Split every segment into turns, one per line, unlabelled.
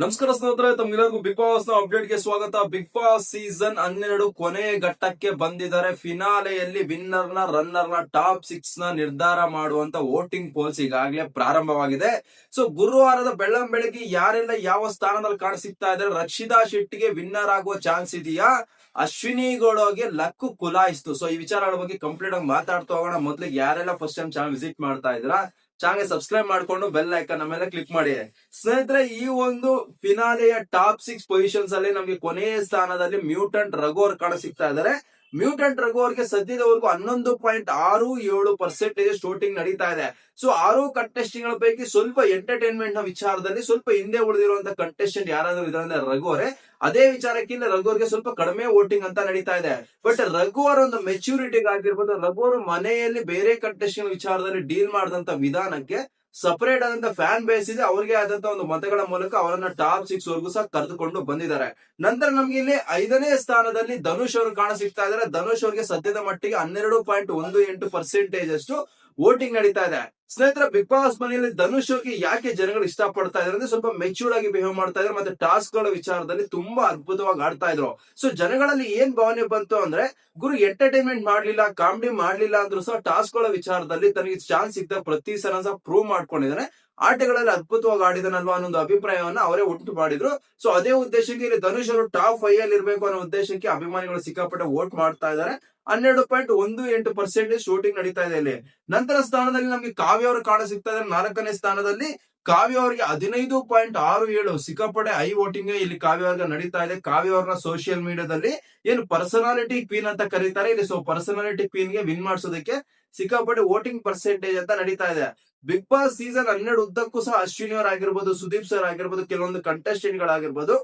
ನಮಸ್ಕಾರ ಸ್ನೇಹಿತರೆ ತಮ್ಗೆಲ್ಲರಿಗೂ ಬಿಗ್ ಬಾಸ್ನ ಅಪ್ಡೇಟ್ಗೆ ಸ್ವಾಗತ. ಬಿಗ್ ಬಾಸ್ ಸೀಸನ್ ಹನ್ನೆರಡು ಕೊನೆ ಘಟ್ಟಕ್ಕೆ ಬಂದಿದ್ದಾರೆ. ಫಿನಾಲೆಯಲ್ಲಿ ವಿನ್ನರ್ನ ರನ್ನರ್ನ ಟಾಪ್ ಸಿಕ್ಸ್ನ ನಿರ್ಧಾರ ಮಾಡುವಂತ ವೋಟಿಂಗ್ ಪೋಲ್ಸ್ ಈಗಾಗಲೇ ಪ್ರಾರಂಭವಾಗಿದೆ. ಸೊ ಗುರುವಾರದ ಬೆಳ್ಳಂ ಬೆಳಗ್ಗೆ ಯಾರೆಲ್ಲ ಯಾವ ಸ್ಥಾನದಲ್ಲಿ ಕಾಣಿಸ್ತಾ ಇದ್ದಾರೆ, ರಕ್ಷಿತಾ ಶೆಟ್ಟಿಗೆ ವಿನ್ನರ್ ಆಗುವ ಚಾನ್ಸ್ ಇದೆಯಾ? ಅಶ್ವಿನಿ ಗೌಡಗೆ ಲಕ್ಕು ಕುಲಾಯಿಸ್ತು. ಸೊ ಈ ವಿಚಾರಗಳ ಬಗ್ಗೆ ಕಂಪ್ಲೀಟ್ ಆಗಿ ಮಾತಾಡ್ತಾ ಹೋಗೋಣ. ಮೊದ್ಲಿಗೆ ಯಾರೆಲ್ಲ ಫಸ್ಟ್ ಟೈಮ್ ಚಾನಲ್ ವಿಸಿಟ್ ಮಾಡ್ತಾ ಇದ್ದೀರಾ? ಚಾನಲ್ ಸಬ್ಸ್ಕ್ರೈಬ್ ಮಾಡ್ಕೊಂಡು ಬೆಲ್ ಐಕನ್ ಮೇಲೆ ಕ್ಲಿಕ್ ಮಾಡಿ. ಸ್ನೇಹಿತರೆ, ಈ ಒಂದು ಫಿನಾಲೆಯ ಟಾಪ್ ಸಿಕ್ಸ್ ಪೊಸಿಷನ್ಸ್ ಅಲ್ಲಿ ನಮಗೆ ಕೊನೆಯ ಸ್ಥಾನದಲ್ಲಿ ಮ್ಯೂಟೆಂಟ್ ರಘೋರ್ ಕಾಣ ಸಿಗ್ತಾ ಇದ್ದಾರೆ. ಮ್ಯೂಟೆಂಟ್ ರಘುವರ್ಗೆ ಸದ್ಯದವರೆಗೂ ಹನ್ನೊಂದು ಪಾಯಿಂಟ್ ಆರು ಏಳು ಪರ್ಸೆಂಟೇಜ್ ಶೂಟಿಂಗ್ ನಡೀತಾ ಇದೆ. ಸೊ ಆರು ಕಂಟೆಸ್ಟಿಂಗ್ಗಳ ಪೈಕಿ ಸ್ವಲ್ಪ ಎಂಟರ್ಟೈನ್ಮೆಂಟ್ನ ವಿಚಾರದಲ್ಲಿ ಸ್ವಲ್ಪ ಹಿಂದೆ ಉಳಿದಿರುವಂತ ಕಂಟೆಸ್ಟೆಂಟ್ ಯಾರಾದ್ರೂ ಇದ್ರೆ ರಘುವರೇ ಅದೇ ವಿಚಾರಕ್ಕಿಂತ ರಘು ಅವರಿಗೆ ಸ್ವಲ್ಪ ಕಡಿಮೆ ವೋಟಿಂಗ್ ಅಂತ ನಡೀತಾ ಇದೆ. ಬಟ್ ರಘುವರ್ ಒಂದು ಮೆಚುರಿಟಿಗೆ ರಘು ಅವರು ಮನೆಯಲ್ಲಿ ಬೇರೆ ಕಂಟೆಸ್ಟಿಂಗ್ ವಿಚಾರದಲ್ಲಿ ಡೀಲ್ ಮಾಡಿದಂತ ವಿಧಾನಕ್ಕೆ ಸಪರೇಟ್ ಆದಂತ ಫ್ಯಾನ್ ಬೇಸ್ ಇದೆ. ಅವ್ರಿಗೆ ಆದಂತ ಒಂದು ಮತಗಳ ಮೂಲಕ ಅವರನ್ನ ಟಾಪ್ ಸಿಕ್ಸ್ ವರ್ಗೂ ಸಹ ಕರೆದುಕೊಂಡು ಬಂದಿದ್ದಾರೆ. ನಂತರ ನಮ್ಗೆ ಇಲ್ಲಿ ಐದನೇ ಸ್ಥಾನದಲ್ಲಿ ಧನುಷ್ ಅವರು ಕಾಣ ಇದ್ದಾರೆ. ಧನುಷ್ ಅವರಿಗೆ ಸದ್ಯದ ಮಟ್ಟಿಗೆ ಹನ್ನೆರಡು ಪಾಯಿಂಟ್ ಒಂದು ಎಂಟು ಪರ್ಸೆಂಟೇಜ್ ಅಷ್ಟು ವೋಟಿಂಗ್ ನಡೀತಾ ಇದೆ. ಸ್ನೇಹಿತರ ಬಿಗ್ ಬಾಸ್ ಮನೆಯಲ್ಲಿ ಧನುಷ್ ಹೋಗಿ ಯಾಕೆ ಜನಗಳು ಇಷ್ಟ ಪಡ್ತಾ ಇದ್ರೆ ಅಂದ್ರೆ ಸ್ವಲ್ಪ ಮೆಚೂರ್ಡ್ ಆಗಿ ಬಿಹೇವ್ ಮಾಡ್ತಾ ಇದ್ದಾರೆ ಮತ್ತೆ ಟಾಸ್ಕ್ಗಳ ವಿಚಾರದಲ್ಲಿ ತುಂಬಾ ಅದ್ಭುತವಾಗಿ ಆಡ್ತಾ ಇದ್ರು. ಸೊ ಜನಗಳಲ್ಲಿ ಏನ್ ಭಾವನೆ ಬಂತು ಅಂದ್ರೆ, ಗುರು ಎಂಟರ್ಟೈನ್ಮೆಂಟ್ ಮಾಡ್ಲಿಲ್ಲ ಕಾಮಿಡಿ ಮಾಡ್ಲಿಲ್ಲ ಅಂದ್ರೂ ಸಹ ಟಾಸ್ಕ್ಗಳ ವಿಚಾರದಲ್ಲಿ ತನಗೆ ಚಾನ್ಸ್ ಸಿಗ್ತಾ ಪ್ರತಿ ಸಲ ಸಹ ಪ್ರೂವ್ ಮಾಡ್ಕೊಂಡಿದ್ದಾನೆ ಆಟಗಳಲ್ಲಿ ಅದ್ಭುತವಾಗಿ ಆಡಿದನಲ್ವಾ ಅನ್ನೋ ಒಂದು ಅಭಿಪ್ರಾಯವನ್ನ ಅವರೇ ಉಂಟು ಮಾಡಿದ್ರು. ಸೊ ಅದೇ ಉದ್ದೇಶಕ್ಕೆ ಇಲ್ಲಿ ಧನುಷ್ ಅವರು ಟಾಪ್ ಫೈವ್ ಅಲ್ಲಿ ಇರಬೇಕು ಅನ್ನೋ ಉದ್ದೇಶಕ್ಕೆ ಅಭಿಮಾನಿಗಳು ಸಿಕ್ಕಾಪಟ್ಟೆ ವೋಟ್ ಮಾಡ್ತಾ ಇದ್ದಾರೆ. ಹನ್ನೆರಡು ಪಾಯಿಂಟ್ ಒಂದು ಎಂಟು ಪರ್ಸೆಂಟೇಜ್ ಶೂಟಿಂಗ್ ನಡೀತಾ ಇದೆ ಇಲ್ಲಿ. ನಂತರ ಸ್ಥಾನದಲ್ಲಿ ನಮಗೆ ಕಾವ್ಯ ಅವರು ಕಾಣ ಸಿಗ್ತಾ ಇದ್ದಾರೆ ನಾಲ್ಕನೇ ಸ್ಥಾನದಲ್ಲಿ ಕಾವ್ಯ ಅವರಿಗೆ ಹದಿನೈದು ಪಾಯಿಂಟ್ ಆರು ಏಳು ಸಿಕ್ಕಾಪಡೆ ಐ ವೋಟಿಂಗ್ ಇಲ್ಲಿ ಕಾವ್ಯ ಅವ್ರಿಗೆ ನಡೀತಾ ಇದೆ. ಕಾವ್ಯ ಅವ್ರನ್ನ ಸೋಷಿಯಲ್ ಮೀಡಿಯಾದಲ್ಲಿ ಏನು ಪರ್ಸನಾಲಿಟಿ ಕ್ವೀನ್ ಅಂತ ಕರೀತಾರೆ. ಇಲ್ಲಿ ಸೊ ಪರ್ಸನಾಲಿಟಿ ಕ್ವೀನ್ಗೆ ವಿನ್ ಮಾಡಿಸೋದಕ್ಕೆ ಸಿಕ್ಕಾಪಡೆ ವೋಟಿಂಗ್ ಪರ್ಸೆಂಟೇಜ್ ಅಂತ ನಡೀತಾ ಇದೆ. ಬಿಗ್ ಬಾಸ್ ಸೀಸನ್ ಹನ್ನೆರಡು ಉದ್ದಕ್ಕೂ ಸಹ ಅಶ್ವಿನಿ ಅವರ್ ಆಗಿರ್ಬೋದು, ಸುದೀಪ್ ಸರ್ ಆಗಿರ್ಬೋದು, ಕೆಲವೊಂದು ಕಂಟೆಸ್ಟೆಂಟ್ ಗಳಾಗಿರ್ಬೋದು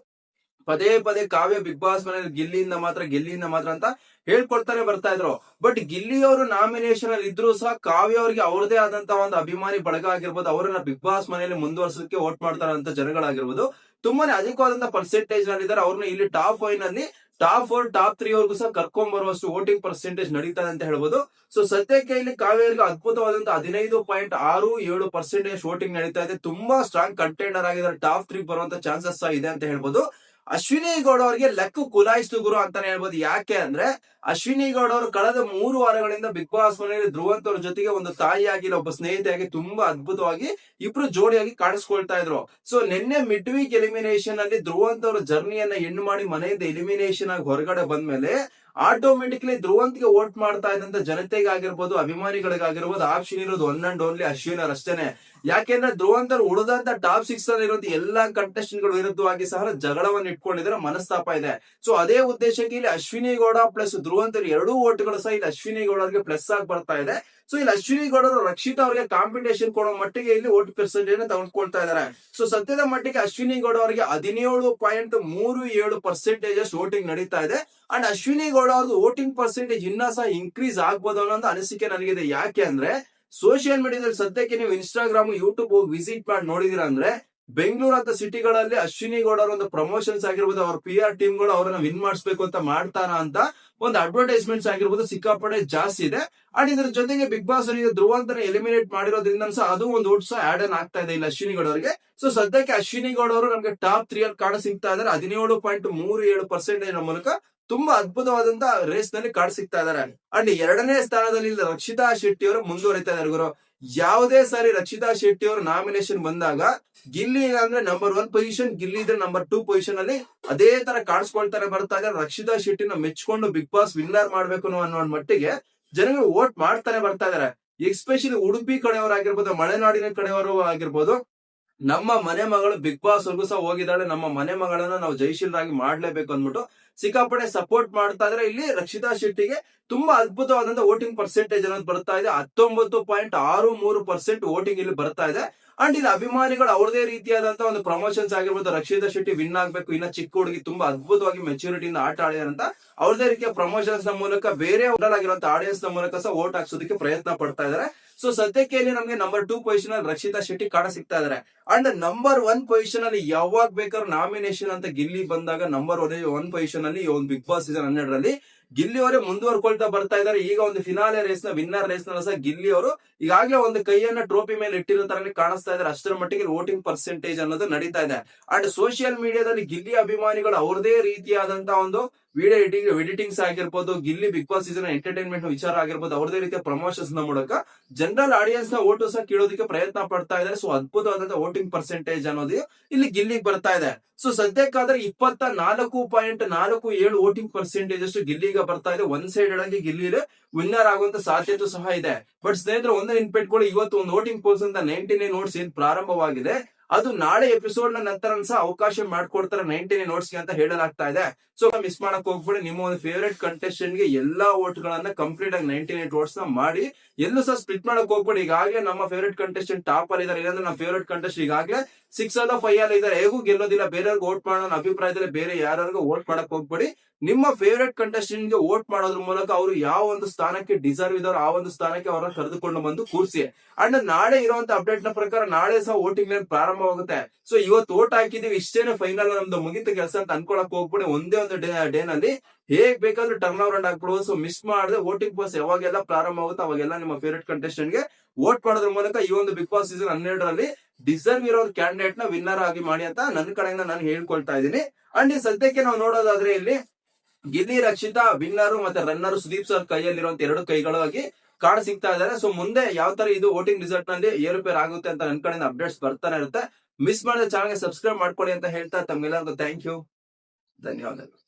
ಪದೇ ಪದೇ ಕಾವ್ಯ ಬಿಗ್ ಬಾಸ್ ಮನೆಯಲ್ಲಿ ಗಿಲ್ಲಿಯಿಂದ ಮಾತ್ರ ಗಿಲ್ಲಿಯಿಂದ ಮಾತ್ರ ಅಂತ ಹೇಳ್ಕೊಡ್ತಾನೆ ಬರ್ತಾ ಇದ್ರು. ಬಟ್ ಗಿಲ್ಲಿ ಅವರು ನಾಮಿನೇಷನ್ ಅಲ್ಲಿ ಇದ್ರು ಸಹ ಕಾವ್ಯ ಅವರಿಗೆ ಅವ್ರದೇ ಆದಂತ ಒಂದು ಅಭಿಮಾನಿ ಬಳಗ ಆಗಿರ್ಬೋದು. ಅವರನ್ನ ಬಿಗ್ ಬಾಸ್ ಮನೆಯಲ್ಲಿ ಮುಂದುವರ್ಸೋದಕ್ಕೆ ವೋಟ್ ಮಾಡ್ತಾರಂತ ಜನಗಳಾಗಿರ್ಬೋದು. ತುಂಬಾನೇ ಅಧಿಕವಾದಂತ ಪರ್ಸೆಂಟೇಜ್ ನಲ್ಲಿದ್ದಾರೆ. ಅವ್ರನ್ನ ಇಲ್ಲಿ ಟಾಪ್ ಫೈವ್ನಲ್ಲಿ ಟಾಪ್ ಫೋರ್ ಟಾಪ್ ತ್ರೀ ವರ್ಗೂ ಸಹ ಕರ್ಕೊಂಡ್ ಬರುವಷ್ಟು ವೋಟಿಂಗ್ ಪರ್ಸೆಂಟೇಜ್ ನಡೀತದೆ ಅಂತ ಹೇಳ್ಬೋದು. ಸೊ ಸದ್ಯಕ್ಕೆ ಇಲ್ಲಿ ಕಾವೇರಿಗೆ ಅದ್ಭುತವಾದಂತ ಹದಿನೈದು ಪಾಯಿಂಟ್ ಆರು ಏಳು ಪರ್ಸೆಂಟೇಜ್ ವೋಟಿಂಗ್ ನಡೀತಾ ಇದೆ. ತುಂಬಾ ಸ್ಟ್ರಾಂಗ್ ಕಂಟೆಂಡರ್ ಆಗಿದ್ದಾರೆ. ಟಾಪ್ ತ್ರೀ ಬರುವಂತ ಚಾನ್ಸಸ್ ಇದೆ ಅಂತ ಹೇಳ್ಬೋದು. ಅಶ್ವಿನಿ ಗೌಡ ಅವರಿಗೆ ಲೆಕ್ಕ ಕುಲಾಯಿಸ್ತು ಗುರು ಅಂತಾನೆ ಹೇಳ್ಬೋದು. ಯಾಕೆ ಅಂದ್ರೆ ಅಶ್ವಿನಿ ಗೌಡ ಅವರು ಕಳೆದ ಮೂರು ವಾರಗಳಿಂದ ಬಿಗ್ ಬಾಸ್ ಮನೆಯಲ್ಲಿ ಧ್ರುವಂತ್ ಅವ್ರ ಜೊತೆಗೆ ಒಂದು ತಾಯಿಯಾಗಿ ಒಬ್ಬ ಸ್ನೇಹಿತೆಯಾಗಿ ತುಂಬಾ ಅದ್ಭುತವಾಗಿ ಇಬ್ರು ಜೋಡಿಯಾಗಿ ಕಾಣಿಸ್ಕೊಳ್ತಾ ಇದ್ರು. ಸೊ ನಿನ್ನೆ ಮಿಡ್ ವೀಕ್ ಎಲಿಮಿನೇಷನ್ ಅಲ್ಲಿ ಧ್ರುವಂತ್ ಅವರ ಜರ್ನಿಯನ್ನ ಹೆಣ್ಣು ಮಾಡಿ ಮನೆಯಿಂದ ಎಲಿಮಿನೇಷನ್ ಆಗಿ ಹೊರಗಡೆ ಬಂದ್ಮೇಲೆ ಆಟೋಮೆಟಿಕ್ಲಿ ಧ್ರುವಂತ್ಗೆ ವೋಟ್ ಮಾಡ್ತಾ ಇದ್ದಂತ ಜನತೆಗಾಗಿರ್ಬೋದು, ಅಭಿಮಾನಿಗಳಿಗಾಗಿರ್ಬೋದು ಆಪ್ಷನ್ ಇರೋದು ಒನ್ ಅಂಡ್ ಓನ್ಲಿ ಅಶ್ವಿನ್ ಅಷ್ಟೇನೆ. ಯಾಕೆಂದ್ರೆ ಧ್ರುವಂತರು ಉಳಿದಂತ ಟಾಪ್ ಸಿಕ್ಸ್ ಅಲ್ಲಿ ಇರುವಂತ ಎಲ್ಲಾ ಕಂಟೆಸ್ಟೆಂಟ್ಗಳು ವಿರುದ್ಧವಾಗಿ ಸಹ ಜಗಳವನ್ನು ಇಟ್ಕೊಂಡಿದ್ರೆ ಮನಸ್ತಾಪ ಇದೆ. ಸೊ ಅದೇ ಉದ್ದೇಶಕ್ಕೆ ಇಲ್ಲಿ ಅಶ್ವಿನಿ ಗೌಡ ಪ್ಲಸ್ ಧ್ರುವಂತರು ಎರಡೂ ಓಟ್ಗಳು ಸಹ ಇಲ್ಲಿ ಅಶ್ವಿನಿ ಗೌಡರಿಗೆ ಪ್ಲಸ್ ಆಗಿ ಬರ್ತಾ ಇದೆ. ಸೊ ಇಲ್ಲಿ ಅಶ್ವಿನಿ ಗೌಡರು ರಕ್ಷಿತಾ ಅವರಿಗೆ ಕಾಂಪಿಟೇಷನ್ ಕೊಡೋ ಮಟ್ಟಿಗೆ ಇಲ್ಲಿ ಓಟ್ ಪರ್ಸೆಂಟೇಜ್ ತಗೊಂಡ್ಕೊಳ್ತಾ ಇದ್ದಾರೆ. ಸೊ ಸದ್ಯದ ಮಟ್ಟಿಗೆ ಅಶ್ವಿನಿ ಗೌಡ ಅವರಿಗೆ ಹದಿನೇಳು ಪಾಯಿಂಟ್ ಮೂರು ಏಳು ಪರ್ಸೆಂಟೇಜ್ ವೋಟಿಂಗ್ ನಡೀತಾ ಇದೆ. ಅಂಡ್ ಅಶ್ವಿನಿ ಗೌಡ ಅವ್ರದ್ದು ವೋಟಿಂಗ್ ಪರ್ಸೆಂಟೇಜ್ ಇನ್ನ ಸಹ ಇನ್ಕ್ರೀಸ್ ಆಗ್ಬೋದು ಅನ್ನೋ ಅನಿಸಿಕೆ ನನಗಿದೆ. ಯಾಕೆ ಅಂದ್ರೆ ಸೋಷಿಯಲ್ ಮೀಡಿಯಾದಲ್ಲಿ ಸದ್ಯಕ್ಕೆ ನೀವು ಇನ್ಸ್ಟಾಗ್ರಾಮ್ ಯೂಟ್ಯೂಬ್ ಹೋಗಿ ವಿಸಿಟ್ ಮಾಡಿ ನೋಡಿದಿರಾ ಅಂದ್ರೆ ಬೆಂಗಳೂರು ಅಂತ ಸಿಟಿಗಳಲ್ಲಿ ಅಶ್ವಿನಿ ಗೌಡ ಅವರ ಒಂದು ಪ್ರಮೋಷನ್ಸ್ ಆಗಿರ್ಬೋದು, ಅವ್ರ ಪಿ ಆರ್ ಟೀಮ್ಗಳು ಅವರನ್ನ ವಿನ್ ಮಾಡಿಸ್ಬೇಕು ಅಂತ ಮಾಡ್ತಾರ ಅಂತ ಒಂದು ಅಡ್ವರ್ಟೈಸ್ಮೆಂಟ್ಸ್ ಆಗಿರ್ಬೋದು ಸಿಕ್ಕಾಪಟ್ಟೆ ಜಾಸ್ತಿ ಇದೆ. ಅಂಡ್ ಇದ್ರ ಜೊತೆಗೆ ಬಿಗ್ ಬಾಸ್ ಅವರಿಗೆ ಧ್ರುವಂತನ ಎಲಿಮಿನೇಟ್ ಮಾಡಿರೋದ್ರಿಂದ ಸಹ ಅದು ಒಂದು ಓಟ್ಸ್ ಆಡ್ ಅನ್ ಆಗ್ತಾ ಇದೆ ಇಲ್ಲ ಅಶ್ವಿನಿ ಗೌಡ ಅವರಿಗೆ ಸೊ ಸದ್ಯಕ್ಕೆ ಅಶ್ವಿನಿ ಗೌಡ ಅವರು ನಮಗೆ ಟಾಪ್ ತ್ರೀ ಅಲ್ಲಿ ಕಾಣ ಸಿಗ್ತಾ ಇದ್ದಾರೆ ಹದಿನೇಳು ಪಾಯಿಂಟ್ ಮೂರು ಏಳು ಪರ್ಸೆಂಟೇಜ್ ಮೂಲಕ ತುಂಬಾ ಅದ್ಭುತವಾದಂತ ರೇಸ್ನಲ್ಲಿ ಕಾಡ್ ಸಿಗ್ತಾ ಇದ್ದಾರೆ ಅಂಡ್ ಎರಡನೇ ಸ್ಥಾನದಲ್ಲಿ ರಕ್ಷಿತಾ ಶೆಟ್ಟಿ ಅವರು ಮುಂದುವರಿತಾ ಇದ್ದಾರೆ ಗುರು. ಯಾವುದೇ ಸಾರಿ ರಕ್ಷಿತಾ ಶೆಟ್ಟಿ ಅವರು ನಾಮಿನೇಷನ್ ಬಂದಾಗ ಗಿಲ್ಲಿ ಅಂದ್ರೆ ನಂಬರ್ ಒನ್ ಪೊಸಿಷನ್ ಗಿಲ್ಲಿ ಇದ್ರೆ ನಂಬರ್ ಟೂ ಪೊಸಿಷನ್ ಅಲ್ಲಿ ಅದೇ ತರ ಕಾಣಿಸ್ಕೊಳ್ತಾರೆ ಬರ್ತಾ ಇದ್ದಾರೆ ರಕ್ಷಿತಾ ಶೆಟ್ಟಿನ ಮೆಚ್ಕೊಂಡು ಬಿಗ್ ಬಾಸ್ ವಿನ್ನರ್ ಮಾಡ್ಬೇಕು ಅನ್ನೋ ಮಟ್ಟಿಗೆ ಜನಗಳು ವೋಟ್ ಮಾಡ್ತಾನೆ ಬರ್ತಾ ಇದಾರೆ. ಎಸ್ಪೆಷಲಿ ಉಡುಪಿ ಕಡೆಯವರಾಗಿರ್ಬೋದು ಮಲೆನಾಡಿನ ಕಡೆಯವರು ಆಗಿರ್ಬೋದು, ನಮ್ಮ ಮನೆ ಮಗಳು ಬಿಗ್ ಬಾಸ್ ವರ್ಗೂ ಸಹ ಹೋಗಿದ್ದಾಳೆ. ನಮ್ಮ ಮನೆ ಮಗಳನ್ನ ನಾವು ಜಯಶೀಲರಾಗಿ ಮಾಡ್ಲೇಬೇಕು ಅಂದ್ಬಿಟ್ಟು ಸಿಕ್ಕಾಪಟ್ಟೆ ಸಪೋರ್ಟ್ ಮಾಡ್ತಾ ಇದ್ರೆ. ಇಲ್ಲಿ ರಕ್ಷಿತಾ ಶೆಟ್ಟಿಗೆ ತುಂಬಾ ಅದ್ಭುತವಾದಂತ ವೋಟಿಂಗ್ ಪರ್ಸೆಂಟೇಜ್ ಅನ್ನೋದು ಬರ್ತಾ ಇದೆ. ಹತ್ತೊಂಬತ್ತು ಪಾಯಿಂಟ್ ಆರು ಮೂರು ಪರ್ಸೆಂಟ್ ವೋಟಿಂಗ್ ಇಲ್ಲಿ ಬರ್ತಾ ಇದೆ. ಅಂಡ್ ಇಲ್ಲಿ ಅಭಿಮಾನಿಗಳು ಅವ್ರದೇ ರೀತಿಯಾದಂತ ಒಂದು ಪ್ರಮೋಷನ್ಸ್ ಆಗಿರ್ಬೋದು. ರಕ್ಷಿತಾ ಶೆಟ್ಟಿ ವಿನ್ ಆಗ್ಬೇಕು. ಇನ್ನ ಚಿಕ್ಕ ಹುಡುಗಿ ತುಂಬಾ ಅದ್ಭುತವಾಗಿ ಮೆಚುರಿಟಿಯಿಂದ ಆಟ ಆಡಿದಾರೆ ಅಂತ ಅವ್ರದೇ ರೀತಿಯ ಪ್ರಮೋಷನ್ಸ್ನ ಮೂಲಕ ಬೇರೆ ಆಗಿರುವಂತ ಆಡಿಯನ್ಸ್ನ ಮೂಲಕ ಸಹ ವೋಟ್ ಹಾಕ್ಸೋದಕ್ಕೆ ಪ್ರಯತ್ನ ಪಡ್ತಾ ಇದಾರೆ. ಸೊ ಸದ್ಯಕ್ಕೆ ಇಲ್ಲಿ ನಮಗೆ ನಂಬರ್ ಟೂ ಪೊಸಿಷನ್ ಅಲ್ಲಿ ರಕ್ಷಿತಾ ಶೆಟ್ಟಿ ಕಾಣ ಸಿಗ್ತಾ ಇದಾರೆ. ಅಂಡ್ ನಂಬರ್ ಒನ್ ಪೊಸಿಷನ್ ಅಲ್ಲಿ ಯಾವಾಗ ಬೇಕಾದ್ರೂ ನಾಮಿನೇಷನ್ ಅಂತ ಗಿಲ್ಲಿ ಬಂದಾಗ ನಂಬರ್ ಒನ್ ಒನ್ ಪೊಸಿಷನ್ ಅಲ್ಲಿ ಒಂದು ಬಿಗ್ ಬಾಸ್ ಸೀಸನ್ ಹನ್ನೆರಡರಲ್ಲಿ ಗಿಲ್ಲಿ ಅವರೇ ಮುಂದುವರ್ಕೊಳ್ತಾ ಬರ್ತಾ ಇದ್ದಾರೆ ಈಗ ಒಂದು ಫಿನಾಲೆ ರೇಸ್ನ ವಿನ್ನರ್ ರೇಸ್ನ ಸಹ ಗಿಲ್ಲಿ ಅವರು ಈಗಾಗಲೇ ಒಂದು ಕೈಯನ್ನ ಟ್ರೋಫಿ ಮೇಲೆ ಇಟ್ಟಿರೋ ತರನೇ ಕಾಣಿಸ್ತಾ ಇದ್ದಾರೆ ಅಷ್ಟರ ಮಟ್ಟಿಗೆ ವೋಟಿಂಗ್ ಪರ್ಸೆಂಟೇಜ್ ಅನ್ನೋದು ನಡೀತಾ ಇದೆ. ಅಂಡ್ ಸೋಷಿಯಲ್ ಮೀಡಿಯಾದಲ್ಲಿ ಗಿಲ್ಲಿ ಅಭಿಮಾನಿಗಳು ಅವ್ರದೇ ರೀತಿಯಾದಂತಹ ಒಂದು ವಿಡಿಯೋ ಎಡಿಟಿಂಗ್, ಎಡಿಟಿಂಗ್ಸ್ ಆಗಿರ್ಬೋದು, Gilli Bigg Boss season entertainment ವಿಚಾರ ಆಗಿರ್ಬೋದು, ಅವ್ರದೇ ರೀತಿಯ ಪ್ರಮೋಷನ್ಸ್ನ ಮೂಲಕ ಜನರಲ್ ಆಡಿಯನ್ಸ್ನ ಓಟು ಸಹ ಕೇಳೋದಕ್ಕೆ ಪ್ರಯತ್ನ ಪಡ್ತಾ ಇದ್ದಾರೆ. ಸೊ ಅದ್ಭುತವಾದಂತಹ ವೋಟಿಂಗ್ ಪರ್ಸೆಂಟೇಜ್ ಅನ್ನೋದು ಇಲ್ಲಿ ಗಿಲ್ಲಿಗೆ ಬರ್ತಾ ಇದೆ. ಸೊ ಸದ್ಯಕ್ಕಾದ್ರೆ ಇಪ್ಪತ್ತ ನಾಲ್ಕು ಪಾಯಿಂಟ್ ನಾಲ್ಕು ಏಳು ವೋಟಿಂಗ್ ಪರ್ಸೆಂಟೇಜ್ ಅಷ್ಟು ಗಿಲ್ಲಿಗೆ ಬರ್ತಾ ಇದೆ. ಒಂದ್ ಸೈಡ್ ಒಳಗೆ ಗಿಲ್ಲಿ ವಿನ್ನರ್ ಆಗುವಂತ ಸಾಧ್ಯತೆ ಸಹ ಇದೆ. ಬಟ್ ಸ್ನೇಹಿತರೆ, ಒಂದು ನೆನ್ಪಿಟ್ಕೊಳ್ಳಿ ಇವತ್ತು ಒಂದು ವೋಟಿಂಗ್ ಪೋಲ್ಸ್ ಅಂತ ನೈನ್ಟಿ ನೈನ್ ನೋಟ್ಸ್ ಏನ್ ಪ್ರಾರಂಭವಾಗಿದೆ. ಅದು ನಾಳೆ ಎಪಿಸೋಡ್ನ ನಂತರ ಸಹ ಅವಕಾಶ ಮಾಡ್ಕೊಡ್ತಾರೆ ನೈನ್ಟೀನ್ ನೈನ್ ನೋಟ್ಸ್ ಅಂತ ಹೇಳಲಾಗ್ತಾ ಇದೆ. ಸೊ ಮಿಸ್ ಮಾಡಕ್ ಹೋಗ್ಬಿಡಿ. ನಿಮ್ಮ ಒಂದು ಫೇವರೇಟ್ ಕಂಟೆಸ್ಟೆಂಟ್ಗೆ ಎಲ್ಲಾ ವೋಟ್ ಗಳನ್ನ ಕಂಪ್ಲೀಟ್ ಆಗಿ ನೈನ್ಟಿ ಏಟ್ ವೋಟ್ಸ್ನ ಮಾಡಿ, ಎಲ್ಲೂ ಸಹ ಸ್ಪ್ಲಿಟ್ ಮಾಡಕ್ ಹೋಗ್ಬಿಡಿ. ಈಗಾಗಲೇ ನಮ್ಮ ಫೇವರೇಟ್ ಕಂಟೆಸ್ಟೆಂಟ್ ಟಾಪ್ ಅಲ್ಲಿ ಇದಾರೆ. ಇಲ್ಲಾಂದ್ರೆ ನಮ್ಮ ಫೇವರೇಟ್ ಕಂಟೆಸ್ಟ್ ಈಗಾಗಲೇ ಸಿಕ್ಸ್ ಅಲ್ಲ ಫೈವ್ ಅಲ್ಲಿ ಇದಾರೆ ಹೇಗೂ ಗೆಲ್ಲೋದಿಲ್ಲ ಬೇರೆಯವ್ರಿಗೆ ವೋಟ್ ಮಾಡೋಣ ಅಭಿಪ್ರಾಯದಲ್ಲಿ ಬೇರೆ ಯಾರಿಗೂ ವೋಟ್ ಮಾಡಕ್ ಹೋಗ್ಬೇಡಿ. ನಿಮ್ಮ ಫೇವರೇಟ್ ಕಂಟೆಸ್ಟೆಂಟ್ಗೆ ವೋಟ್ ಮಾಡೋದ್ರ ಮೂಲಕ ಅವರು ಯಾವ ಒಂದು ಸ್ಥಾನಕ್ಕೆ ಡಿಸರ್ವ್ ಇದಾರೋ ಆ ಒಂದು ಸ್ಥಾನಕ್ಕೆ ಅವರನ್ನ ಕರೆದುಕೊಂಡು ಬಂದು ಕೂರಿಸಿ. ಅಂಡ್ ನಾಳೆ ಇರುವಂತ ಅಪ್ಡೇಟ್ನ ಪ್ರಕಾರ ನಾಳೆ ಸಹ ವೋಟಿಂಗ್ ಲೈನ್ ಪ್ರಾರಂಭವಾಗುತ್ತೆ ಸೊ ಇವತ್ತು ಓಟ್ ಹಾಕಿದೀವಿ, ಇಷ್ಟೇನೆ ಫೈನಲ್ ನಮ್ದು ಮುಗಿತ ಕೆಲಸ ಅಂತ ಅನ್ಕೊಳಕ್ ಹೋಗ್ಬಿಡಿ. ಒಂದೇ ಒಂದು ಡೇ ನಲ್ಲಿ ಹೇಗ್ ಬೇಕಾದ್ರೂ ಟರ್ನ್ ಅರೌಂಡ್ ಆಗ್ಬಿಡುವುದು ಸೊ ಮಿಸ್ ಮಾಡದೆ ವೋಟಿಂಗ್ ಪಾಸ್ ಯಾವಾಗೆಲ್ಲ ಪ್ರಾರಂಭ ಆಗುತ್ತೆ ಅವಾಗೆಲ್ಲ ನಿಮ್ಮ ಫೇವರೇಟ್ ಕಂಟೆಸ್ಟೆಂಟ್ಗೆ ವೋಟ್ ಮಾಡೋದ್ರ ಮೂಲಕ ಈ ಒಂದು ಬಿಗ್ ಬಾಸ್ ಸೀಸನ್ ಹನ್ನೆರಡರಲ್ಲಿ ಡಿಸರ್ವ್ ಇರೋ ಕ್ಯಾಂಡಿಡೇಟ್ನ ವಿನ್ನರ್ ಆಗಿ ಮಾಡಿ ಅಂತ ನನ್ನ ಕಡೆಯಿಂದ ನಾನು ಹೇಳ್ಕೊಳ್ತಾ ಇದ್ದೀನಿ. ಅಂಡ್ ಈ ಸದ್ಯಕ್ಕೆ ನಾವು ನೋಡೋದಾದ್ರೆ ಇಲ್ಲಿ ಗಿಲ್ಲಿ, ರಕ್ಷಿತಾ ವಿನ್ನರ್ ಮತ್ತೆ ರನ್ನರ್ ಸುದೀಪ್ ಸರ್ ಕೈಯಲ್ಲಿರುವಂತ ಎರಡು ಕೈಗಳಾಗಿ ಕಾಣ ಸಿಗ್ತಾ ಇದಾರೆ ಸೊ ಮುಂದೆ ಯಾವ ತರ ಇದು ವೋಟಿಂಗ್ ರಿಸಲ್ಟ್ನಲ್ಲಿ ಏರುಪೇರ್ ಆಗುತ್ತೆ ಅಂತ ನನ್ನ ಕಡೆಯಿಂದ ಅಪ್ಡೇಟ್ಸ್ ಬರ್ತಾನೆ ಇರುತ್ತೆ. ಮಿಸ್ ಮಾಡಿದ ಚಾನಲ್ಗೆ ಸಬ್ಸ್ಕ್ರೈಬ್ ಮಾಡ್ಕೊಳ್ಳಿ ಅಂತ ಹೇಳ್ತಾ ತಮ್ಗೆಲ್ಲರಿಗೂ ಥ್ಯಾಂಕ್ ಯು ಧನ್ಯವಾದಗಳು.